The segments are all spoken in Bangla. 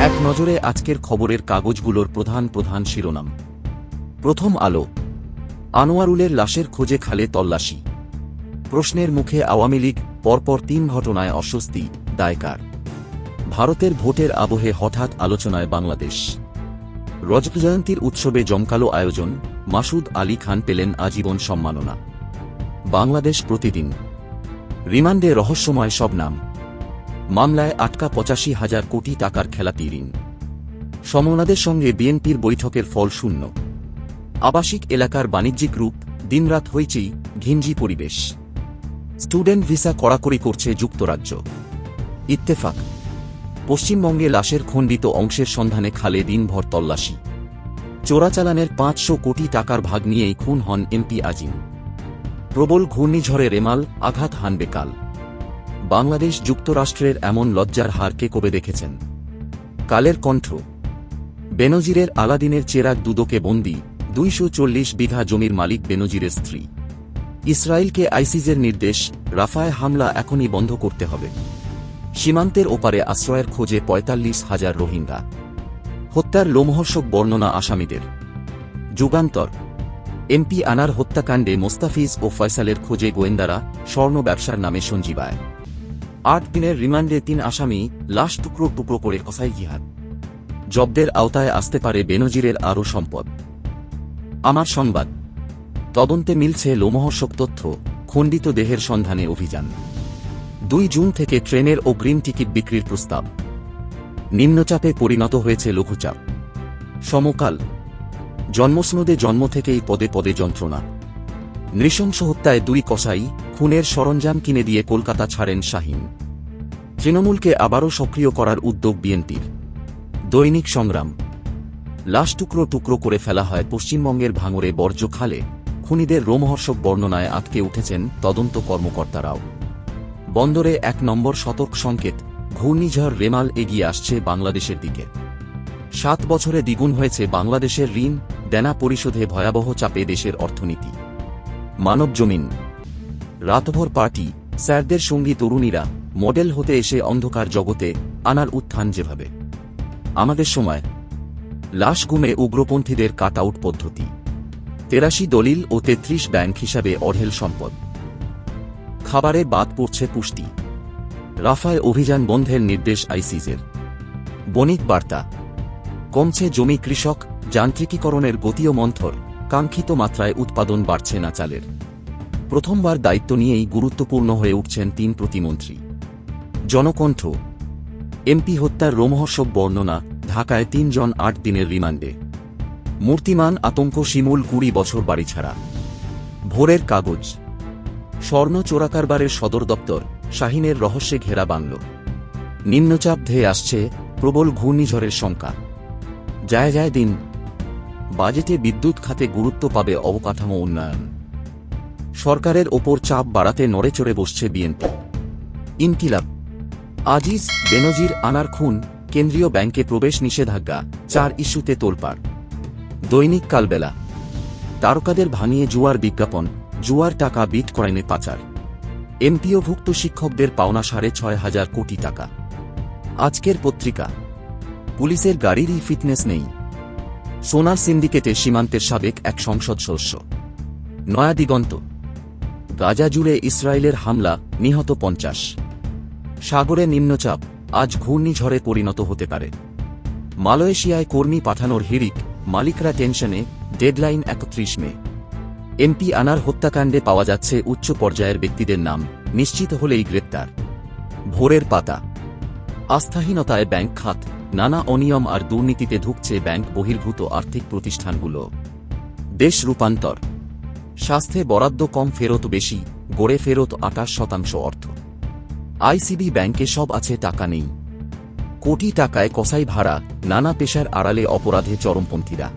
এক নজরে আজকের খবরের কাগজগুলোর প্রধান প্রধান শিরোনাম। প্রথম আলো। আনোয়ারুলের লাশের খোঁজে খালে তল্লাশি। প্রশ্নের মুখে আওয়ামী লীগ, পরপর তিন ঘটনায় অস্বস্তি, দায়কার। ভারতের ভোটের আবহে হঠাৎ আলোচনায় বাংলাদেশ। রজত জয়ন্তীর উৎসবে জমকালো আয়োজন, মাসুদ আলী খান পেলেন আজীবন সম্মাননা। বাংলাদেশ প্রতিদিন। রিমান্ডে রহস্যময় সব নাম। মামলায় আটকা পঁচাশি হাজার কোটি টাকার খেলাপি ঋণ। সমনাদের সঙ্গে বিএনপির বৈঠকের ফল শূন্য। আবাসিক এলাকার বাণিজ্যিক রূপ, দিনরাত হইচেই, ঘিঞ্জি পরিবেশ। স্টুডেন্ট ভিসা কড়াকড়ি করছে যুক্তরাজ্য। ইত্তেফাক। পশ্চিমবঙ্গে লাশের খণ্ডিত অংশের সন্ধানে খালে দিনভর তল্লাশি। চোরাচালানের পাঁচশো কোটি টাকার ভাগ নিয়েই খুন হন এমপি আজিম। প্রবল ঘূর্ণিঝড়ে রেমাল, আঘাত হানবে কাল। বাংলাদেশ যুক্তরাষ্ট্রের এমন লজ্জার হারকে কবে দেখেছেন? কালের কণ্ঠ। বেনজিরের আলাদিনের চেরাগ দুদকে বন্দি, দুইশো বিঘা জমির মালিক বেনজিরের স্ত্রী। ইসরায়েলকে আইসিজের নির্দেশ, রাফায় হামলা এখনই বন্ধ করতে হবে। সীমান্তের ওপারে আশ্রয়ের খোঁজে পঁয়তাল্লিশ হাজার রোহিঙ্গা। হত্যার লোমহর্ষক বর্ণনা আসামিদের। যুগান্তর। এমপি আনার হত্যাকাণ্ডে মোস্তাফিজ ও ফয়সালের খোঁজে গোয়েন্দারা স্বর্ণ ব্যবসার নামে সঞ্জীবায় আট দিনের রিমান্ডে তিন আসামি, লাশ টুকরো টুকরো করে কসাই জিহাদ। জব্দের আওতায় আসতে পারে বেনজিরের আরও সম্পদ। আমার সংবাদ। তদন্তে মিলছে লোমহর্ষক তথ্য, খণ্ডিত দেহের সন্ধানে অভিযান। দুই জুন থেকে ট্রেনের অগ্রিম টিকিট বিক্রির প্রস্তাব। নিম্নচাপে পরিণত হয়েছে লঘুচাপ। সমকাল। জন্মস্নদে জন্ম থেকেই পদে পদে যন্ত্রণা। নৃশংস হত্যায় দুই কসাই খুনের সরঞ্জাম কিনে দিয়ে কলকাতা ছাড়েন শাহিন। তৃণমূলকে আবারও সক্রিয় করার উদ্যোগ বিএনপির। দৈনিক সংগ্রাম। লাশ টুকরো টুকরো করে ফেলা হয় পশ্চিমবঙ্গের ভাঙরে বর্জ্য খালে। খুনিদের রোমহর্ষক বর্ণনায় আটকে উঠেছেন তদন্ত কর্মকর্তারাও। বন্দরে এক নম্বর সতর্ক সংকেত, ঘূর্ণিঝড় রেমাল এগিয়ে আসছে বাংলাদেশের দিকে। সাত বছরে দ্বিগুণ হয়েছে বাংলাদেশের ঋণ, দেনা পরিশোধে ভয়াবহ চাপে দেশের অর্থনীতি। মানব জমিন। রাতভর পার্টি, স্যারদের সঙ্গী তরুণীরা, মডেল হতে এসে অন্ধকার জগতে আনার উত্থান যেভাবে। আমাদের সময়, লাশ গুমে উগ্রপন্থীদের কাট আউট পদ্ধতি। তেরাশি দলিল ও তেত্রিশ ব্যাংক হিসাবে অঢেল সম্পদ। খাবারে বাদ পড়ছে পুষ্টি। রাফায় অভিযান বন্ধের নির্দেশ আইসিজের বণিক বার্তা, কমছে জমি কৃষক, যান্ত্রিকীকরণের গতিও মন্থর। কাঙ্ক্ষিত মাত্রায় উৎপাদন বাড়ছে না চালের। প্রথমবার দায়িত্ব নিয়েই গুরুত্বপূর্ণ হয়ে উঠছেন তিন প্রতিমন্ত্রী। জনকণ্ঠ। এমপি হত্যার রোমহর্ষক বর্ণনা, ঢাকায় তিনজন আট দিনের রিমান্ডে। মূর্তিমান আতঙ্ক শিমুল কুড়ি বছর বাড়ি ছাড়া। ভোরের কাগজ। স্বর্ণ চোরাকারবারের সদর দপ্তর, শাহিনের রহস্যে ঘেরা বাংল। নিম্নচাপ ধেয়ে আসছে প্রবল ঘূর্ণিঝড়ের শঙ্কা। যায় যায় দিন বাজেটে বিদ্যুৎ খাতে গুরুত্ব পাবে অবকাঠামো উন্নয়ন। সরকারের ওপর চাপ বাড়াতে নড়েচড়ে বসছে বিএনপি। ইনকিলাব। আজিজ বেনজির আনার খুন, কেন্দ্রীয় ব্যাংকে প্রবেশ নিষেধাজ্ঞা, চার ইস্যুতে তোলপাড়। দৈনিক কালবেলা। তারকাদের ভাঙিয়ে জুয়ার বিজ্ঞাপন, জুয়ার টাকা বিট কয়েনে পাচার। এমপিওভুক্ত শিক্ষকদের পাওনা সাড়ে ছয় হাজার কোটি টাকা। আজকের পত্রিকা। পুলিশের গাড়িরই ফিটনেস নেই। সোনার সিন্ডিকেটে সীমান্তের সাবেক এক সংসদ সদস্য। নয়া দিগন্ত। গাজা জুড়ে ইসরায়েলের হামলা, নিহত পঞ্চাশ। সাগরে নিম্নচাপ, আজ ঘূর্ণিঝড়ে পরিণত হতে পারে। মালয়েশিয়ায় কর্মী পাঠানোর হিরিক মালিকরা টেনশনে, ডেডলাইন একত্রিশ মে। এমপি আনার হত্যাকাণ্ডে পাওয়া যাচ্ছে উচ্চ পর্যায়ের ব্যক্তিদের নাম, নিশ্চিত হলেই গ্রেপ্তার। ভোরের পাতা। আস্থাহীনতায় ব্যাংক খাত। নানা অনিয়ম আর দুর্নীতিতে ঢুকছে ব্যাংক বহির্ভূত আর্থিক প্রতিষ্ঠানগুলো। দেশ রূপান্তর। স্বাস্থ্যে বরাদ্দ কম ফেরত বেশি, গড়ে ফেরত আটাশ শতাংশ অর্থ। আইসিবি ব্যাংকে সব আছে, টাকা নেই। কোটি টাকায় কসাই ভাড়া, নানা পেশার আড়ালে অপরাধে চরমপন্থীরা।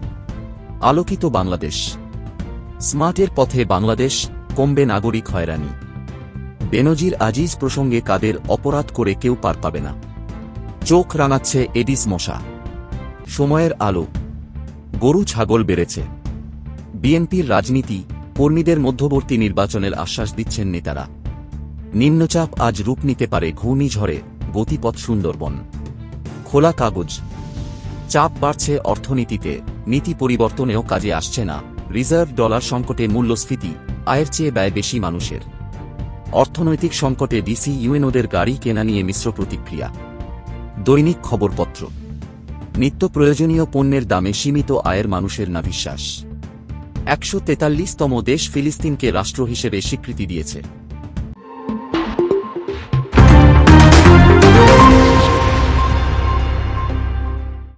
আলোকিত বাংলাদেশ। স্মার্টের পথে বাংলাদেশ, কমবে নাগরিক হয়রানি। বেনজির আজিজ প্রসঙ্গে কাদের অপরাধ করে কেউ পার পাবে না। চোখ রাঙাচ্ছে এডিস মশা। সময়ের আলো। গরু ছাগল বেড়েছে। বিএনপির রাজনীতি, কর্মীদের মধ্যবর্তী নির্বাচনের আশ্বাস দিচ্ছেন নেতারা। নিম্নচাপ আজ রূপ নিতে পারে ঘূর্ণিঝড়ে, গতিপথ সুন্দরবন। খোলা কাগজ। চাপ বাড়ছে অর্থনীতিতে, নীতি পরিবর্তনেও কাজে আসছে না। রিজার্ভ ডলার সংকটে মূল্যস্ফীতি, আয়ের চেয়ে ব্যয় বেশি মানুষের। অর্থনৈতিক সংকটে ডিসি ইউএনওদের গাড়ি কেনা নিয়ে মিশ্র প্রতিক্রিয়া। দৈনিক খবরপত্র। নিত্য প্রয়োজনীয় পণ্যের দামে সীমিত আয়ের মানুষের না বিশ্বাস একশো তেতাল্লিশতম দেশ ফিলিস্তিনকে রাষ্ট্র হিসেবে স্বীকৃতি দিয়েছে।